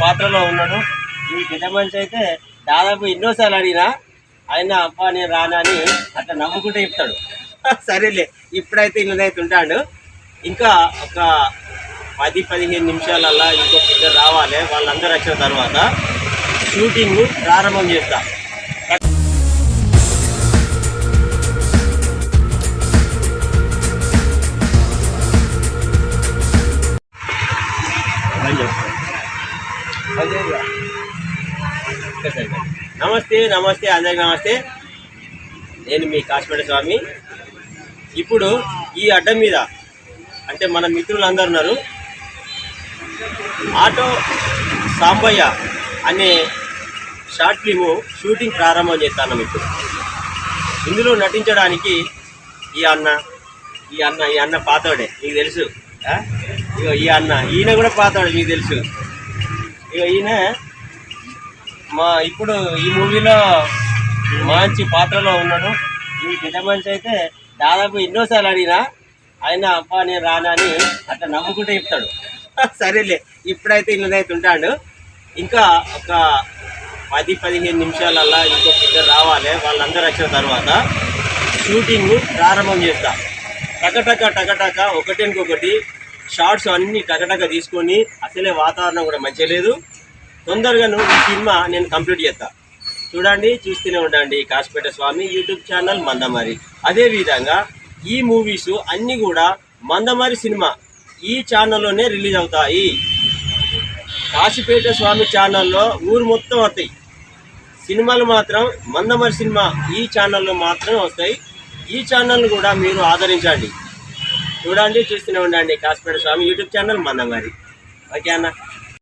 పాత్రలో ఉన్నాడు. ఈ పెద్ద మనిషి అయితే దాదాపు ఎన్నోసార్లు అడిగినా ఆయన అబ్బా నేను రానని అట్లా నవ్వుకుంటూ చెప్తాడు. సరేలే ఇప్పుడైతే ఇన్నదైతే ఉంటాడు. ఇంకా ఒక పది పదిహేను నిమిషాలల్లా ఇంకొక ఇద్దరు రావాలి. వాళ్ళందరూ వచ్చిన తర్వాత షూటింగ్ ప్రారంభం చేస్తాను నమస్తే నమస్తే అందరికి నమస్తే. నేను మీ కాశ్మీర స్వామి. ఇప్పుడు ఈ అడ్డం మీద అంటే మన మిత్రులు అందరు ఉన్నారు. ఆటో సాంబయ్య అనే షార్ట్ ఫిలిము షూటింగ్ ప్రారంభం చేస్తాను ఇప్పుడు. ఇందులో నటించడానికి ఈ అన్న ఈ అన్న ఈ అన్న పాతోడే మీకు తెలుసు ఈ అన్న ఈయన కూడా పాతోడే మీకు తెలుసు. ఇక ఈయన మా ఇప్పుడు ఈ మూవీలో మంచి పాత్రలో ఉన్నాడు. ఈ పెద్ద మనిషి అయితే దాదాపు ఎన్నోసార్లు అడిగినా ఆయన అప్ప నేను రానని అట్లా నమ్ముకుంటే చెప్తాడు. సరేలే ఇప్పుడైతే ఇల్లనైతే ఉంటాడు. ఇంకా ఒక పది పదిహేను నిమిషాలల్లా ఇంకొక ఇద్దరు రావాలి. వాళ్ళందరూ వచ్చిన తర్వాత షూటింగ్ ప్రారంభం చేస్తా. టకటక టకటక ఒకటికొకటి షార్ట్స్ అన్ని టకటక తీసుకొని అసలే వాతావరణం కూడా మంచిగా లేదు. తొందరగాను ఈ సినిమా నేను కంప్లీట్ చేస్తా. చూడండి చూస్తూనే ఉండండి కాశీపేట స్వామి యూట్యూబ్ ఛానల్ మందమారి. అదేవిధంగా ఈ మూవీస్ అన్నీ కూడా మందమారి సినిమా ఈ ఛానల్లోనే రిలీజ్ అవుతాయి. కాశీపేట స్వామి ఛానల్లో ఊరు మొత్తం వస్తాయి. సినిమాలు మాత్రం మందమరి సినిమా ఈ ఛానల్లో మాత్రమే వస్తాయి. ఈ ఛానల్ను కూడా మీరు ఆదరించండి. చూడండి చూస్తూనే ఉండండి కాశీపేట స్వామి యూట్యూబ్ ఛానల్ గారి ఓకే అన్న?